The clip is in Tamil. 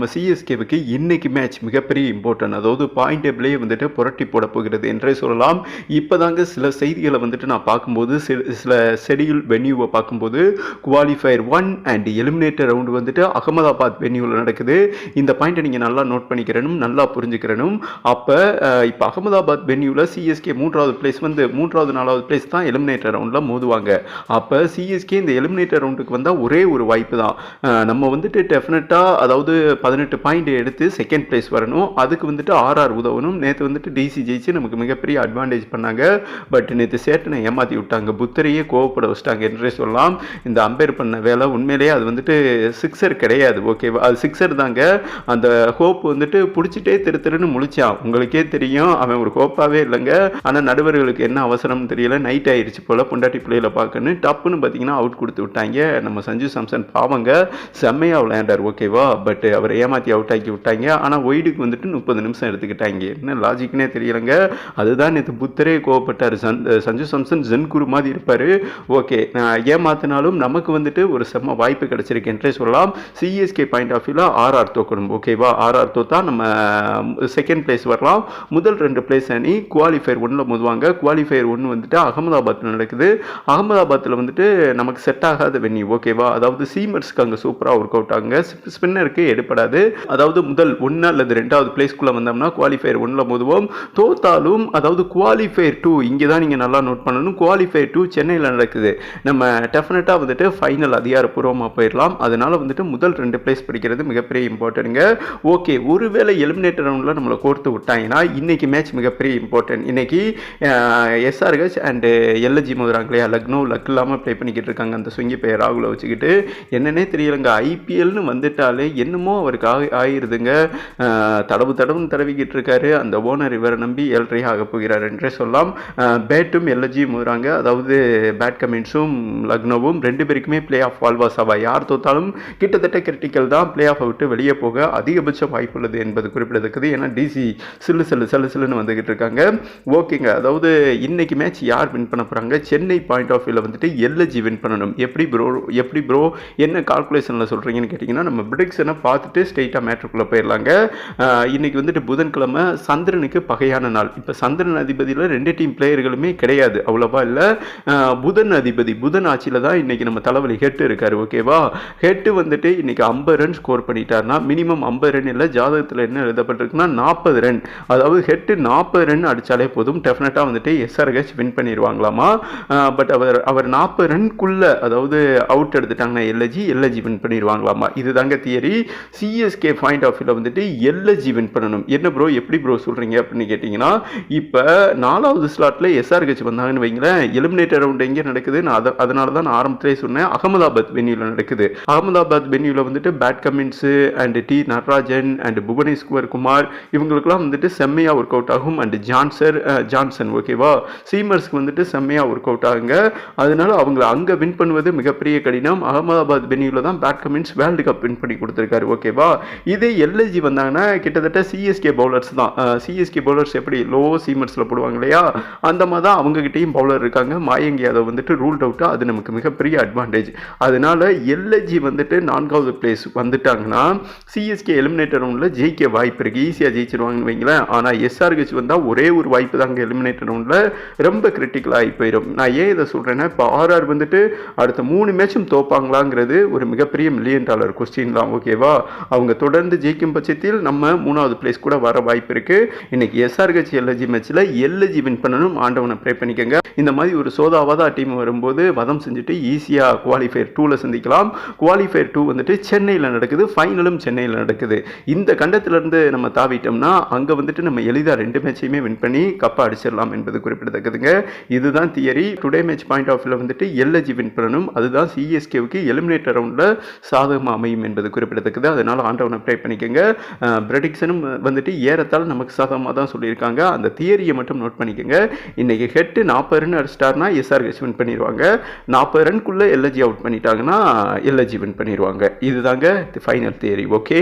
நம்ம சிஎஸ்கேவுக்கு இன்னைக்கு மேட்ச் மிகப்பெரிய இம்பார்ட்டன்ட் அதாவது பாயிண்ட் டேபிளே வந்துட்டு புரட்டி போட போகிறது என்றே சொல்லலாம். இப்போதாங்க சில செய்திகளை வந்துட்டு நான் பார்க்கும்போது சில சில ஷெடியூல் வென்யூவை பார்க்கும்போது qualifier one and eliminator round வந்துட்டு அகமதாபாத் வென்யூவில் நடக்குது. இந்த பாயிண்ட்டை நீங்கள் நல்லா நோட் பண்ணிக்கிறனும் நல்லா புரிஞ்சுக்கிறனும். அப்போ இப்போ அகமதாபாத் வென்யூவில் சிஎஸ்கே மூன்றாவது பிளேஸ் வந்து மூன்றாவது நாலாவது பிளேஸ் தான் எலிமினேட்டர் ரவுண்டில் மோதுவாங்க. அப்போ சிஎஸ்கே இந்த எலிமினேட்டர் ரவுண்டுக்கு வந்தால் ஒரே ஒரு வாய்ப்பு தான். நம்ம வந்துட்டு டெஃபினட்டாக அதாவது பதினெட்டு பாயிண்ட் எடுத்து செகண்ட் பிளேஸ் வரணும். அதுக்கு வந்துட்டு ஆர்ஆர் உதவணும். நேற்று வந்துட்டு டிசி ஜெயிச்சு நமக்கு மிகப்பெரிய அட்வான்டேஜ் பண்ணாங்க. பட் நேற்று சேட்டனை ஏமாற்றி விட்டாங்க. புத்தரையே கோவப்பட வச்சிட்டாங்க என்றே சொல்லலாம். இந்த அம்பேர் பண்ண வேலை உண்மையிலேயே அது வந்துட்டு சிக்ஸர் கிடையாது ஓகேவா அது சிக்ஸர் தாங்க. அந்த ஹோப் வந்துட்டு பிடிச்சிட்டே திரு திருன்னு முழிச்சான். உங்களுக்கே தெரியும். அவன் ஒரு ஹோப்பாகவே இல்லைங்க. ஆனால் நடுவர்களுக்கு என்ன அவசரம்னு தெரியல. நைட் ஆயிடுச்சு போல் பொண்டாட்டி பிள்ளையில பார்க்கணும் டப்புன்னு பார்த்தீங்கன்னா அவுட் கொடுத்து விட்டாங்க. நம்ம சஞ்சு சாம்சன் பாவங்க. செம்மையாக விளையாண்டார் ஓகேவா பட் அவரை ஏமாற்றி அவுட் ஆக்கி விட்டாங்க. ஆனால் ஒய்டுக்கு வந்துட்டு முப்பது நிமிஷம் எடுத்துக்கிட்டாங்க. என்ன லாஜிக்னே தெரியலங்க. அதுதான் நேற்று புத்தரே கோவப்பட்டார். சன் சஞ்சு சாம்சன் ஜென்குரு மாதிரி இருப்பார். ஓகே நான் ஏமாத்தினாலும் நமக்கு வந்துட்டு ஒரு செம்ம வாய்ப்பு கிடச்சிருக்குன்றே சொல்லலாம். சிஎஸ்கே பாயிண்ட் ஆஃப் வியூவில் ஆர்ஆர் தோக்கணும். ஓகேவா ஆர்ஆர் தோத்தா நம்ம செகண்ட் பிளேஸ் வரலாம். முதல் ரெண்டு பிளேஸ் அணி குவாலிஃபயர் ஒன்றில் மோதுவாங்க. குவாலிஃபயர் ஒன்று வந்துட்டு அகமதாபாத்தில் நடக்குது. அகமதாபாத்தில் வந்துட்டு நமக்கு செட் ஆகாத வென்னி ஓகேவா அதாவது சீமர்ஸ்க்கு அங்கே சூப்பராக ஒர்க் அவுட் ஆகுங்க. ஸ்பின்னருக்கு எடுப்படாது. அதாவது முதல் ஒன்று அல்லது ரெண்டாவது பிளேஸ்க்குள்ளே வந்தோம்னா குவாலிஃபயர் ஒன்றில் மோதுவோம். தோத்தாலும் அதாவது குவாலிஃபயர் டூ இங்கே தான் நீங்கள் நல்லா நோட் பண்ணணும். குவாலிஃபயர் டூ சென்னையில் நடக்குது. நம்ம டெஃபினட்டாக வந்துட்டு ஃபைனல் அதிகாரப்பூர்வமாக போயிடலாம். அதனால வந்துட்டு முதல் ரெண்டு பிளேஸ் படிக்கிறது மிகப்பெரிய இம்பார்ட்டனுங்க ஓகே ஒருவேளை எலிமினேட்டர் ரவுண்டில் நம்மளை கோர்த்து விட்டாங்கன்னா இன்றைக்கி மேட்ச் மிகப்பெரிய இம்பார்ட்டன்ட் இன்னைக்கு எஸ்ஆர்ஹெச் அண்டு எல்எஜி மோதுறாங்க இல்லையா லக்னோ லக் இல்லாமல் ப்ளே பண்ணிக்கிட்டு இருக்காங்க அந்த சுங்கி பெயர் ராகுலை வச்சுக்கிட்டு. என்னன்னே தெரியலங்க. ஐபிஎல்னு வந்துட்டாலே என்னமோ அவருக்கு ஆகி ஆயிருதுங்க. தடவு தடவுன்னு தடவிக்கிட்டு இருக்காரு அந்த ஓனர் இவரை நம்பி எல்ட்ரி ஆக போகிறார் என்றே சொல்லலாம். பேட்டும் எல்எஜி மோதுறாங்க அதாவது பேட் கமின்ஸும் லக்னோவும் ரெண்டு பேருக்குமே பிளே ஆஃப் வால்வாசாவா யார் தோத்தாலும் கிட்டத்தட்ட கிரிட்டிக்கல் தான். பிளே ஆஃபை விட்டு வெளியே போக அதிகபட்ச வாய்ப்பு உள்ளது என்பது குறிப்பிடத்தக்கது. ஏன்னா டிசி சில்லு சில்லு சில்லு சில்லுன்னு வந்துகிட்டு இருக்காங்க ஓகேங்க. அதாவது இன்னைக்கு மேட்ச் யார் வின் பண்ண போகிறாங்க சென்னை பாயிண்ட் ஆஃப் வியூவில் வந்துட்டு எல்எஜி வின் பண்ணணும். எப்படி ப்ரோ எப்படி ப்ரோ என்ன கால்குலேஷனில் சொல்கிறீங்கன்னு கேட்டிங்கன்னா நம்ம பிரிடிக்ஷனை பார்த்துட்டு ஸ்ட்ரெயிட்டாக மேட்ருக்குள்ளே போயிடலாங்க. இன்றைக்கி இன்னைக்கு வந்துட்டு புதன்கிழமை சந்திரனுக்கு பகையான நாள். இப்போ சந்திரன் அதிபதியில் ரெண்டு டீம் பிளேயர்களுமே கிடையாது. அவ்வளோவா இல்லை. புதன் அதிபதி புதன் ஆட்சியில் தான் இன்னைக்கு நம்ம தலைவலி ஹெட்டு இருக்கார் ஓகேவா ஹெட்டு வந்துட்டு இன்றைக்கி ஐம்பது ரன் ஸ்கோர் பண்ணிட்டாருன்னா மினிமம் ஐம்பது ரன் இல்லை ஜாதகத்தில் என்ன எழுதப்பட்டிருக்குன்னா நாற்பது ரன் அதாவது ஹெட்டு நாற்பது ரன் அடித்தாலே போதும். டெஃபினட்டாக வந்துட்டு எஸ்ஆர்ஹெச் வின் பண்ணிடுவாங்களாமா பட் அவர் அவர் நாற்பது ரன்குள்ளே அதாவது அவுட் எடுத்துட்டாங்கன்னா எல்எஜி எல்எஜி வின் பண்ணிடுவாங்களாமா இதுதாங்க theory C CSK point of வியூவில் வந்துட்டு எல்எஸ்ஜி வின் பண்ணணும். என்ன ப்ரோ எப்படி ப்ரோ சொல்கிறீங்க அப்படின்னு கேட்டிங்கன்னா இப்போ நாலாவது ஸ்லாட்டில் எஸ்ஆர்ஹெச் வந்தாங்கன்னு வைங்களேன் எலிமினேட்டர் ரவுண்ட் எங்கே நடக்குது? நான் அதை அதனால தான் நான் ஆரம்பத்திலே சொன்னேன் அகமதாபாத் வென்யூவில் நடக்குது. அகமதாபாத் வென்யூவில் வந்துட்டு Pat Cummins and T Natarajan and Bhuvneshwar Kumar இவங்களுக்குலாம் வந்துட்டு செம்மையாக ஒர்க் அவுட் ஆகும். அண்ட் ஜான்சர் ஜான்சன் ஓகேவா சீமர்ஸ்க்கு வந்துட்டு செம்மையாக ஒர்க் அவுட் ஆகுங்க. அதனால அவங்கள அங்கே வின் பண்ணுவது மிகப்பெரிய கடினம். அகமதாபாத் வென்யூவில் தான் Pat Cummins world cup win பண்ணி கொடுத்துருக்காரு ஓகேவா இதே எல்எஜி வந்தாங்கன்னா கிட்டத்தட்ட சிஎஸ்கே பவுலர்ஸ் தான். சிஎஸ்கே பவுலர்ஸ் எப்படி லோ சீமர்ஸில் போடுவாங்க இல்லையா? அந்த மாதிரி தான் அவங்கக்கிட்டேயும் பவுலர் இருக்காங்க. மாயங்கி அதை வந்துட்டு ரூல்ட் அவுட்டாக அது நமக்கு மிகப்பெரிய அட்வான்டேஜ் அதனால எல்எஜி வந்துட்டு நான்காவது பிளேஸ் வந்துட்டாங்கன்னா சிஎஸ்கே எலிமினேட்டர் ரவுண்டில் ஜெயிக்க வாய்ப்பு இருக்குது ஈஸியாக ஜெயிச்சிருவாங்கன்னு வைங்களேன். ஆனால் எஸ்ஆர்ஹெச் வந்தால் ஒரே ஒரு வாய்ப்பு தாங்க எலிமினேட்டர் ரவுண்டில் ரொம்ப கிரிட்டிக்கலாகி போயிடும் நான் ஏன் இதை சொல்கிறேன்னா இப்போ ஆர்ஆர் வந்துட்டு அடுத்த மூணு மேட்சும் தோப்பாங்களாங்கிறது ஒரு மிகப்பெரிய மில்லியன் டாலர் கொஸ்டின் தான். ஓகேவா? அவங்க தொடர்ந்து ஜெயிக்கும் பட்சத்தில் நம்ம மூணாவது பிளேஸ் கூட வர வாய்ப்பு இருக்குது இன்னைக்கு எஸ்ஆர்ஹெச் எல்எஜி மேட்ச்சில் எல்எஜி வின் பண்ணணும். ஆண்டவனை ப்ரே பண்ணிக்கோங்க. இந்த மாதிரி ஒரு சோதாவதா டீம் வரும்போது வதம் செஞ்சுட்டு ஈஸியாக குவாலிஃபயர் டூவில் சந்திக்கலாம். குவாலிஃபயர் டூ வந்துட்டு சென்னையில் நடக்குது. ஃபைனலும் சென்னையில் நடக்குது. இந்த கண்டத்திலிருந்து நம்ம தாவிட்டோம்னா அங்கே வந்துட்டு நம்ம எளிதாக ரெண்டு மேட்சையுமே வின் பண்ணி கப்பை அடிச்சிடலாம் என்பது குறிப்பிடத்தக்கதுங்க. இதுதான் theory today match point of வியூவில் வந்துட்டு எல்எஜி வின் பண்ணணும். அதுதான் சிஎஸ்கேவுக்கு எலிமினேட்டர் ரவுண்டில் சாதகமாக அமையும் என்பது குறிப்பிடத்தக்கது. அதனால் ஆண்டவனை ப்ரே பண்ணிக்கோங்க. ப்ரெடிக்ஷனும் வந்துட்டு ஏறத்தால் நமக்கு சாதகமாக தான் சொல்லியிருக்காங்க. அந்த தியரியை மட்டும் நோட் பண்ணிக்கோங்க. இன்றைக்கி ஹெட்டு நாற்பது ரன் அடிச்சிட்டாருன்னா எஸ்ஆர்ஹெச் வின் பண்ணிடுவாங்க நாற்பது ரன்குள்ளே எல்எஜி அவுட் பண்ணிட்டாங்கன்னா எல்எஜி வின் பண்ணிடுவாங்க இதுதாங்க ஃபைனல் தியரி ஓகே